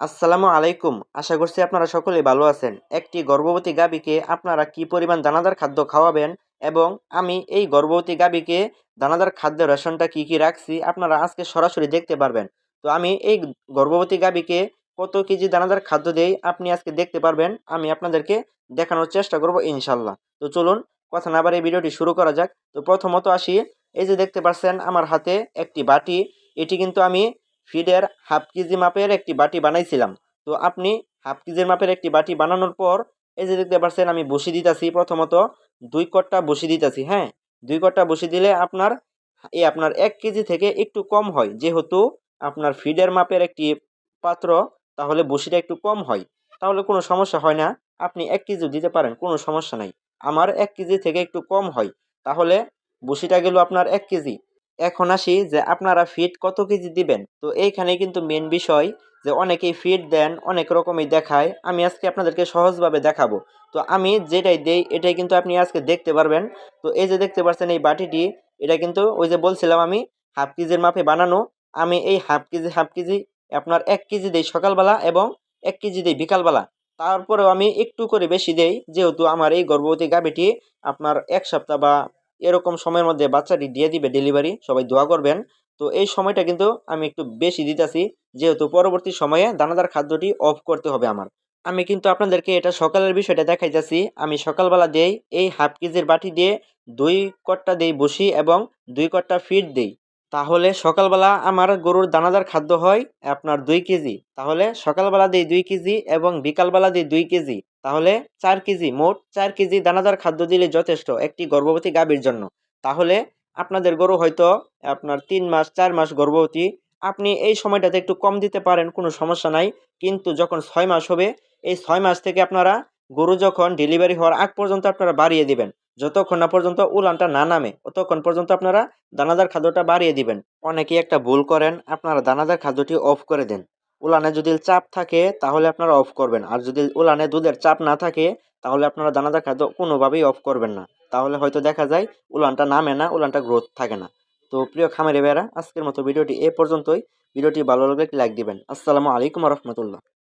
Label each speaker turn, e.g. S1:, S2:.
S1: আসসালামু আলাইকুম। আশা করছি আপনারা সকলেই ভালো আছেন। একটি গর্ভবতী গাবিকে আপনারা কি পরিমাণ দানাদার খাদ্য খাওয়াবেন এবং আমি এই গর্ভবতী গাবিকে দানাদার খাদ্য রেশনটা কি কি রাখছি আপনারা আজকে সরাসরি দেখতে পারবেন। তো আমি এই গর্ভবতী গাবিকে কত কেজি দানাদার খাদ্য দেই আপনি আজকে দেখতে পারবেন। আমি আপনাদেরকে দেখানোর চেষ্টা করব ইনশাল্লাহ তো চলুন কথা না বাড়িয়ে ভিডিওটি শুরু করা যাক। তো প্রথমত আসি। এই যে দেখতে পাচ্ছেন আমার হাতে একটি বাটি। এটি কিন্তু আমি ফিডের হাফ কেজি মাপের একটি বাটি বানাইছিলাম। তো আপনি হাফ কেজির মাপের একটি বাটি বানানোর পর, এই যে দেখতে পাচ্ছেন আমি বসি দিতেছি, প্রথমত দুই কট্টা বসি দিতেছি হ্যাঁ? দুই কট্টা বসি দিলে আপনার, এই আপনার এক কেজি থেকে একটু কম হয়। যেহেতু আপনার ফিডের মাপের একটি পাত্র, তাহলে বসিটা একটু কম হয়। তাহলে কোনো সমস্যা হয় না। আপনি এক কেজি দিতে পারেন, কোনো সমস্যা নাই। আমার এক কেজি থেকে একটু কম হয়। তাহলে বসিটা গেল আপনার এক কেজি এখন আসি যে আপনারা ফিড কত কেজি দিবেন? তো এইখানে কিন্তু মেন বিষয় যে অনেকেই ফিড দেন, অনেক রকমই দেখায়। আমি আজকে আপনাদেরকে সহজভাবে দেখাবো। তো আমি যেটাই দেই, এটাই কিন্তু আপনি আজকে দেখতে পারবেন। তো এই যে দেখতে পাচ্ছেন এই বাটিটি, এটা কিন্তু ওই যে বলছিলাম আমি হাফ কেজির মাপে বানানো। আমি এই হাফ কেজি হাফ কেজি আপনার এক কেজি দিই সকালবেলা এবং এক কেজি দিই বিকালবেলা। তারপরেও আমি একটু করে বেশি দেই, যেহেতু আমার এই গর্ভবতী গাভীটি আপনার এক সপ্তাহ বা এরকম সময়ের মধ্যে বাচ্চাটি দিয়ে দিবে ডেলিভারি সবাই দোয়া করবেন। তো এই সময়টা কিন্তু আমি একটু বেশি দিতেছি, যেহেতু পরবর্তী সময়ে দানাদার খাদ্যটি অফ করতে হবে আমার। আমি কিন্তু আপনাদেরকে এটা সকালের বিষয়টা দেখাইতেছি। আমি সকালবেলা দেই, এই হাফ কেজির বাটি দিয়ে দুই কট্টা দেই বসি এবং দুই কট্টা ফিড দেই। তাহলে সকালবেলা আমার গরুর দানাদার খাদ্য হয় আপনার দুই কেজি তাহলে সকালবেলা দিই দুই কেজি এবং বিকালবেলা দিই দুই কেজি তাহলে চার কেজি, মোট চার কেজি দানাদার খাদ্য দিলে যথেষ্ট একটি গর্ভবতী গাভীর জন্য। তাহলে আপনাদের গরু হয়তো আপনার তিন মাস, চার মাস গর্ভবতী। আপনি এই সময়টাতে একটু কম দিতে পারেন, কোনো সমস্যা নাই। কিন্তু যখন ছয় মাস হবে, এই ছয় মাস থেকে আপনারা গরু যখন ডেলিভারি হওয়ার আগ পর্যন্ত আপনারা বাড়িয়ে দিবেন। যতক্ষণ না পর্যন্ত উলানটা না নামে, ততক্ষণ পর্যন্ত আপনারা দানাদার খাদ্যটা বাড়িয়ে দিবেন। অনেকেই একটা ভুল করেন, আপনারা দানাদার খাদ্যটি অফ করে দেন। উলানে যদি চাপ থাকে, তাহলে আপনারা অফ করবেন। আর যদি উলানে দুধের চাপ না থাকে, তাহলে আপনারা দানাদার খাদ্য কোনোভাবেই অফ করবেন না। তাহলে হয়তো দেখা যায়, উলানটা নামে না, উলানটা গ্রোথ থাকে না। তো প্রিয় খামারে বেড়া আজকের মতো ভিডিওটি এ পর্যন্তই। ভিডিওটি ভালো লাগলে লাইক দিবেন। আসসালামু আলাইকুম রহমতুল্লাহ।